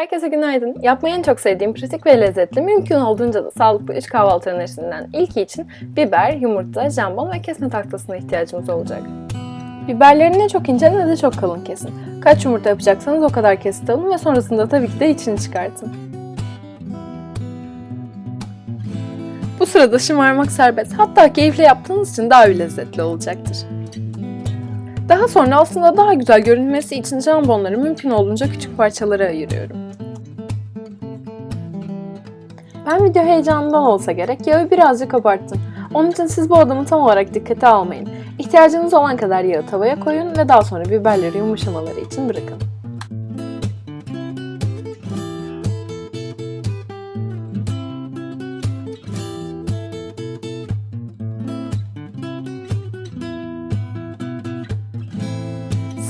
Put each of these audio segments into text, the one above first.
Herkese günaydın. Yapmayı en çok sevdiğim pratik ve lezzetli, mümkün olduğunca da sağlıklı üç kahvaltı önerisinden ilki için biber, yumurta, jambon ve kesme tahtasına ihtiyacımız olacak. Biberleri ne çok ince ne de çok kalın kesin. Kaç yumurta yapacaksanız o kadar kesit alın ve sonrasında tabii ki de içini çıkartın. Bu sırada şımarmak serbest. Hatta keyifle yaptığınız için daha bir lezzetli olacaktır. Daha sonra aslında daha güzel görünmesi için jambonları mümkün olduğunca küçük parçalara ayırıyorum. Ben video heyecanından olsa gerek yağı birazcık abarttım. Onun için siz bu adımı tam olarak dikkate almayın. İhtiyacınız olan kadar yağı tavaya koyun ve daha sonra biberleri yumuşamaları için bırakın.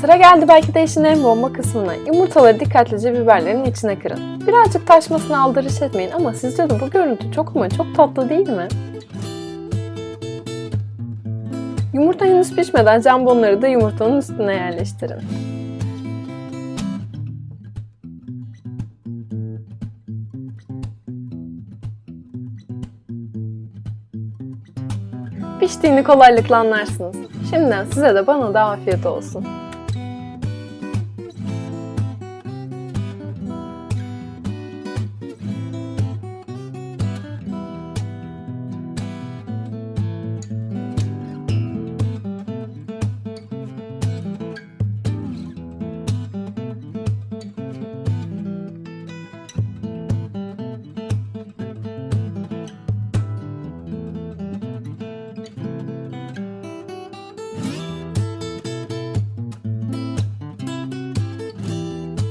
Sıra geldi belki de işin en bomba kısmına. Yumurtaları dikkatlice biberlerin içine kırın. Birazcık taşmasına aldırış etmeyin ama sizce de bu görüntü çok ama çok tatlı değil mi? Yumurta henüz pişmeden jambonları da yumurtanın üstüne yerleştirin. Piştiğini kolaylıkla anlarsınız. Şimdiden size de bana da afiyet olsun.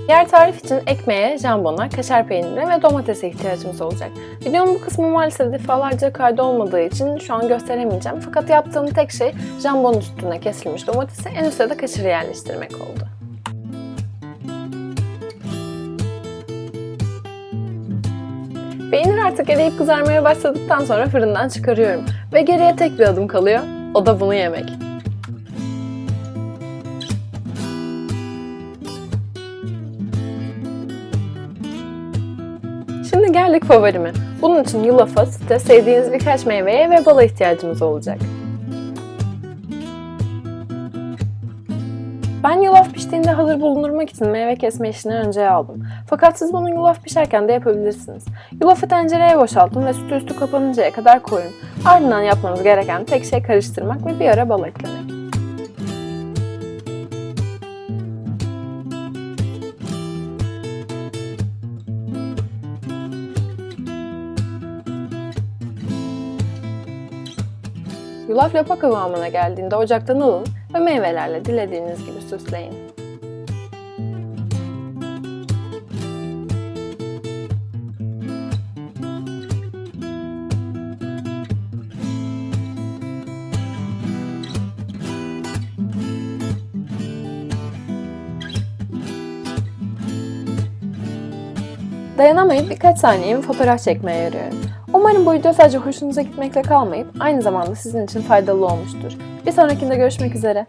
Diğer tarif için ekmeğe, jambona, kaşar peyniri ve domatese ihtiyacımız olacak. Videonun bu kısmı maalesef defalarca kaydı olmadığı için şu an gösteremeyeceğim. Fakat yaptığım tek şey jambon üstüne kesilmiş domatesi en üstte de kaşarı yerleştirmek oldu. Peynir artık eriyip kızarmaya başladıktan sonra fırından çıkarıyorum. Ve geriye tek bir adım kalıyor. O da bunu yemek. Şimdi geldik favorime. Bunun için yulafa, süte, sevdiğiniz birkaç meyveye ve bala ihtiyacımız olacak. Ben yulaf piştiğinde hazır bulundurmak için meyve kesme işini önceye aldım. Fakat siz bunu yulaf pişerken de yapabilirsiniz. Yulafı tencereye boşaltın ve sütü üstü kapanıncaya kadar koyun. Ardından yapmanız gereken tek şey karıştırmak ve bir ara bal eklemek. Yulaf lapa kıvamına geldiğinde ocaktan alın ve meyvelerle dilediğiniz gibi süsleyin. Dayanamayıp birkaç saniyemi fotoğraf çekmeye yarıyorum. Umarım bu video sadece hoşunuza gitmekle kalmayıp aynı zamanda sizin için faydalı olmuştur. Bir sonrakinde görüşmek üzere.